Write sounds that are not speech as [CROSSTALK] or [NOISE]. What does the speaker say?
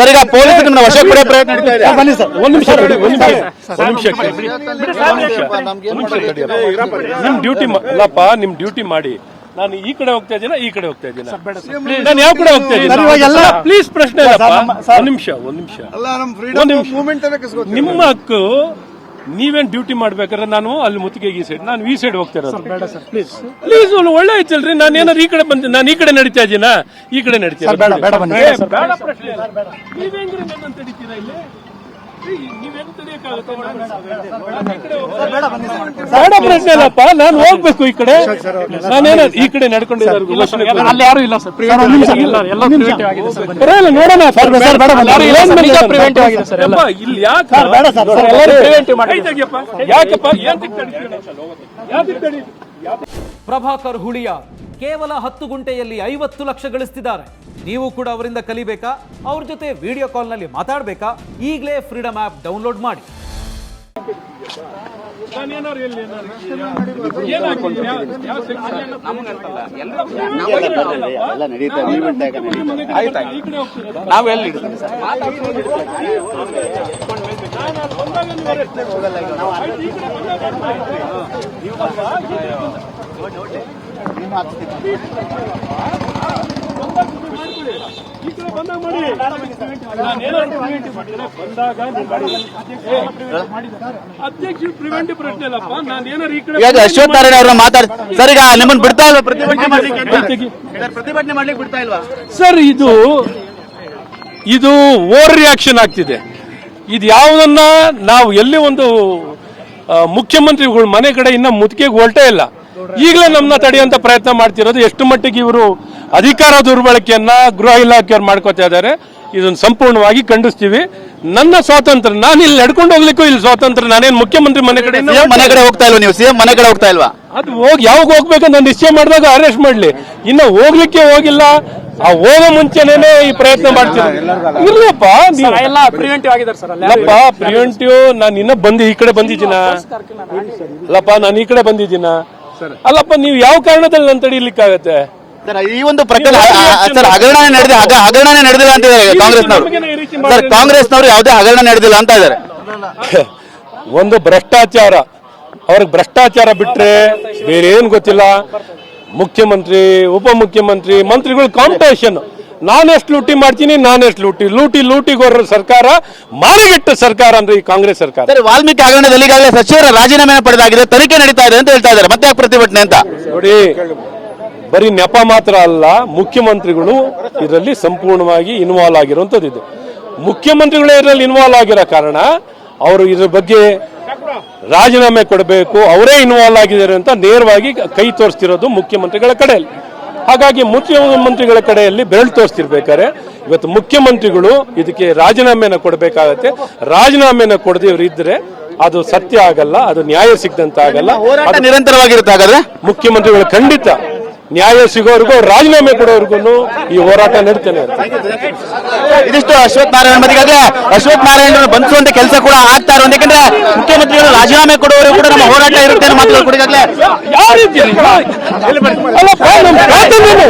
Sir ಈಗ ಪೊಲೀಸರು ನಿಮ್ಮನ್ನ ವಶಕ್ಕೆ ಪಡೆಯೋ ಪ್ರಯತ್ನ ನಡೀತಾ ಇದೆ. ಬನ್ನಿ ಸರ್ ಒಂದು ನಿಮಿಷ ಬಿಡಿ ಒಂದು ನಿಮಿಷ ಒಂದು ನಿಮಿಷ ಕೇಳಿ. ನಿಮ್ ಡ್ಯೂಟಿ ಅಲ್ಲಪ್ಪ ನಿಮ್ ಡ್ಯೂಟಿ ಮಾಡಿ. ನಾನು ಈ ಕಡೆ ಹೋಗ್ತಾ ಇದ್ದೀನಿ ಈ ಕಡೆ ಹೋಗ್ತಾ ಇದ್ದೀನಿ? ನಾನು ಯಾವ ಕಡೆ ಹೋಗ್ತಾ ಸರ್, ಇವಾಗ ಎಲ್ಲ- ಇದ್ದೀನಿ ಪ್ಲೀಸ್ ಪ್ರಶ್ನೆ ಒಂದ್ ನಿಮಿಷ ಒಂದ್ ನಿಮಿಷ. ನಿಮ್ಮ ಹಕ್ಕು ನೀವೇನ್ ಡ್ಯೂಟಿ ಮಾಡ್ಬೇಕಾದ್ರೆ ನಾನು ಅಲ್ಲಿ ಮುತ್ತಿಗೆ ಈ ಸೈಡ್ ನಾನು ಈ ಸೈಡ್ ಹೋಗ್ತಿರೋದು ಪ್ಲೀಸ್ ಪ್ಲೀಸ್ ಒಳ್ಳೆ ಐತಲ್ರಿ ನಾನು ಏನಾದ್ರು ಈ ಕಡೆ ಬಂದ ನಾನು ಈ ಕಡೆ ನಡೀತಾ ಇದ್ದೀನ ಈ ಕಡೆ ನಡೀತಾ ಸರ್, ಬೇಡ, ಪ್ರಶ್ನೆ ಇಲ್ಲಪ್ಪ ನಾನು ಹೋಗ್ಬೇಕು ಈ ಕಡೆ. ನಾನೇನ ಈ ಕಡೆ ನಡ್ಕೊಂಡಿದ್ದಾರೆ ಅಲ್ಲಿ ಯಾರು ಇಲ್ಲ ಸರ್. ಸರ್, ಆಗಿದೆ ಸರ್. ಪರವಾಗಿಲ್ಲ ನೋಡೋಣ ಆಗಿದೆ ಎಲ್ಲ. ಇಲ್ಲಿ ಯಾಕೆ ಸರ್, ಬೇಡ ಎಲ್ಲರೂ ಮಾಡಿ. ಯಾಕಪ್ಪ? ತಡೀತೀರ? ಪ್ರಭಾಕರ್ ಹುಳಿಯ ಕೇವಲ ಹತ್ತು ಗುಂಟೆಯಲ್ಲಿ ಐವತ್ತು ಲಕ್ಷ ಗಳಿಸ್ತಿದ್ದಾರೆ. ನೀವು ಕೂಡ ಅವರಿಂದ ಕಲಿಬೇಕಾ? ಅವ್ರ ಜೊತೆ ವಿಡಿಯೋ ಕಾಲ್ನಲ್ಲಿ ಮಾತಾಡಬೇಕಾ? ಈಗಲೇ ಫ್ರೀಡಮ್ ಆ್ಯಪ್ ಡೌನ್ಲೋಡ್ ಮಾಡಿ. ಎಲ್ಲಿ ನಡೀತಾ ನೀವು ಈ ಕಡೆ ಹೋಗ್ತೀರಾ? ನಾವು ಎಲ್ಲಿ ನಾನು ಅಲ್ಲಿ ಬಂದಾಗ ನೀವು arrest ಆಯ್ತು, ಈ ಕಡೆ ಬಂದಾಗ ಈ ಕಡೆ ಬಂದಾಗ ಮಾಡಿ ನಾನೇನಾದ್ರು preventive ಮಾಡಿದ್ರೆ ಬಂದಾಗ ನೀವು ಮಾಡಿ. ಅಧ್ಯಕ್ಷ ಪ್ರಿವೆಂಟಿವ್ ಪ್ರಶ್ನೆ ಇಲ್ಲಪ್ಪ ನಾನು ಏನಾರು ಈ ಕಡೆ ಈಗ ಅಶ್ವಥ್ ನಾರಾಯಣ ಅವ್ರನ್ನ ಮಾತಾಡ್ ಸರ್ ಈಗ ನಿಮ್ಮನ್ನ ಬಿಡ್ತಾ ಇಲ್ವಾ ಪ್ರತಿಭಟನೆ ಮಾಡ್ಲಿಕ್ಕೆ ಪ್ರತಿಭಟನೆ ಮಾಡ್ಲಿಕ್ಕೆ ಬಿಡ್ತಾ ಇಲ್ವಾ? ಸರ್ ಇದು ಇದು ಓವರ್ ರಿಯಾಕ್ಷನ್ ಆಗ್ತಿದೆ. ಇದು ಯಾವುದನ್ನ ನಾವು ಎಲ್ಲಿ ಒಂದು ಮುಖ್ಯಮಂತ್ರಿಗಳು ಮನೆ ಕಡೆ ಇನ್ನ ಮುತ್ತಿಗೆಗೆ ಹೊರಟೇ ಇಲ್ಲ. ಈಗಲೇ ನಮ್ಮನ್ನ ತಡೆಯುವಂತ ಪ್ರಯತ್ನ ಮಾಡ್ತಿರೋದು ಎಷ್ಟು ಮಟ್ಟಿಗೆ ಇವರು ಅಧಿಕಾರ ದುರ್ಬಳಕೆಯನ್ನ ಗೃಹ ಇಲಾಖೆಯವರು ಮಾಡ್ಕೋತಾ ಇದ್ದಾರೆ ಇದನ್ನ ಸಂಪೂರ್ಣವಾಗಿ ಖಂಡಿಸ್ತೀವಿ. ನನ್ನ ಸ್ವಾತಂತ್ರ್ಯ ನಾನು ಇಲ್ಲಿ ನಡ್ಕೊಂಡು ಹೋಗ್ಲಿಕ್ಕೂ ಇಲ್ಲಿ ಸ್ವಾತಂತ್ರ್ಯ ನಾನೇನು ಮುಖ್ಯಮಂತ್ರಿ ಮನೆ ಕಡೆ ಮನೆ ಕಡೆ ಹೋಗ್ತಾ ಇಲ್ವಾ ನೀವು? ಸಿಎಂ ಮನೆ ಕಡೆ ಹೋಗ್ತಾ ಇಲ್ವಾ? ಅದು ಹೋಗಿ ಯಾವಾಗ ಹೋಗ್ಬೇಕು ನಾನು ನಿಶ್ಚಯ ಮಾಡಿದಾಗ ಅರೆಸ್ಟ್ ಮಾಡ್ಲಿ. ಇನ್ನ ಹೋಗ್ಲಿಕ್ಕೆ ಹೋಗಿಲ್ಲ. ಆ ಹೋಗೋ ಮುಂಚೆನೇನೆ ಈ ಪ್ರಯತ್ನ ಮಾಡ್ತೀನಿ ಇರ್ಲಪ್ಪ ಅಲ್ಲಪ್ಪ ಪ್ರಿವೆಂಟಿವ್ ನಾನು ಇನ್ನ ಬಂದಿ ಈ ಕಡೆ ಬಂದಿದ್ದೀನ? ಅಲ್ಲಪ್ಪ ನಾನು ಈ ಕಡೆ ಬಂದಿದ್ದೀನ? ಅಲ್ಲಪ್ಪ ನೀವು ಯಾವ ಕಾರಣದಲ್ಲಿ ನಾನು ತಡೀಲಿಕ್ಕಾಗತ್ತೆ ಸರ್ ಈ ಒಂದು ಪ್ರಕರಣ ಹಗರಣ ಸರ್ ಹಗರಣನೇ ಹಗರಣನೇ ನಡೆದಿಲ್ಲ ಅಂತ ಇದ್ದಾರೆ ಕಾಂಗ್ರೆಸ್ನವರು. ಸರ್ ಕಾಂಗ್ರೆಸ್ನವರು ಯಾವುದೇ ಹಗರಣ ನಡೆದಿಲ್ಲ ಅಂತ ಇದ್ದಾರೆ. [LAUGHS] ಒಂದು ಭ್ರಷ್ಟಾಚಾರ. ಅವ್ರಿಗೆ ಭ್ರಷ್ಟಾಚಾರ ಬಿಟ್ರೆ ಬೇರೆ ಏನು ಗೊತ್ತಿಲ್ಲ. ಮುಖ್ಯಮಂತ್ರಿ ಉಪಮುಖ್ಯಮಂತ್ರಿ ಮಂತ್ರಿಗಳು ಕಾಂಪಿಟೇಷನ್ ನಾನೆಷ್ಟು ಲೂಟಿ ಮಾಡ್ತೀನಿ ನಾನೆಷ್ಟು ಲೂಟಿ. ಲೂಟಿ ಲೂಟಿಗೋರ ಸರ್ಕಾರ ಮಾರಿಗೆಟ್ಟ ಸರ್ಕಾರ ಅಂದ್ರೆ ಈ ಕಾಂಗ್ರೆಸ್ ಸರ್ಕಾರ. ಸರ್ ವಾಲ್ಮೀಕಿ ಹಗರಣದಲ್ಲಿ ಈಗಾಗಲೇ ಸಚಿವರ ರಾಜೀನಾಮೆ ಪಡೆದಾಗಿದೆ ತನಿಖೆ ನಡೀತಾ ಇದೆ ಅಂತ ಹೇಳ್ತಾ ಇದ್ದಾರೆ. ಮತ್ತೆ ಪ್ರತಿಭಟನೆ ಅಂತ? ನೋಡಿ ಬರೀ ನೆಪ ಮಾತ್ರ ಅಲ್ಲ ಮುಖ್ಯಮಂತ್ರಿಗಳು ಇದರಲ್ಲಿ ಸಂಪೂರ್ಣವಾಗಿ ಇನ್ವಾಲ್ವ್ ಆಗಿರುವಂತದ್ದು ಇದು. ಮುಖ್ಯಮಂತ್ರಿಗಳು ಇದರಲ್ಲಿ ಇನ್ವಾಲ್ವ್ ಆಗಿರೋ ಕಾರಣ ಅವರು ಇದ್ರ ಬಗ್ಗೆ ರಾಜೀನಾಮೆ ಕೊಡಬೇಕು ಅವರೇ ಇನ್ವಾಲ್ವ್ ಆಗಿದ್ದಾರೆ ಅಂತ ನೇರವಾಗಿ ಕೈ ತೋರಿಸ್ತಿರೋದು ಮುಖ್ಯಮಂತ್ರಿಗಳ ಕಡೆಯಲ್ಲಿ. ಹಾಗಾಗಿ ಮುಖ್ಯಮಂತ್ರಿಗಳ ಕಡೆಯಲ್ಲಿ ಬೆರಳು ತೋರಿಸ್ತಿರ್ಬೇಕಾದ್ರೆ ಇವತ್ತು ಮುಖ್ಯಮಂತ್ರಿಗಳು ಇದಕ್ಕೆ ರಾಜೀನಾಮೆನ ಕೊಡಬೇಕಾಗತ್ತೆ. ರಾಜೀನಾಮೆನ ಕೊಡದೆ ಇವರು ಇದ್ರೆ ಅದು ಸತ್ಯ ಆಗಲ್ಲ ಅದು ನ್ಯಾಯ ಸಿಗದಂತ ಆಗಲ್ಲ ನಿರಂತರವಾಗಿರುತ್ತೆ ಹಾಗಾದ್ರೆ? ಮುಖ್ಯಮಂತ್ರಿಗಳು ಖಂಡಿತ ನ್ಯಾಯ ಸಿಗೋವರೆಗೂ ರಾಜೀನಾಮೆ ಕೊಡೋವರೆಗೂ ಈ ಹೋರಾಟ ನಡೀತೇನೆ ಇದಿಷ್ಟು ಅಶ್ವಥ್ ನಾರಾಯಣ ಆದ್ರೆ ಅಶ್ವಥ್ ನಾರಾಯಣ ಬಂಧಿಸುವಂತ ಕೆಲಸ ಕೂಡ ಆಗ್ತಾ ಇರೋದು. ಯಾಕಂದ್ರೆ ಮುಖ್ಯಮಂತ್ರಿಗಳು ರಾಜೀನಾಮೆ ಕೊಡುವವರೆಗೂ ಕೂಡ ನಮ್ಮ ಹೋರಾಟ ಇರುತ್ತೆ ಮಾತುಗಳು ಕೂಡ ಯಾವ ರೀತಿ ಅಲ್ಲಪ್ಪ, ನಮ್ಮ ಪ್ರಾರ್ಥನೆ ಏನು?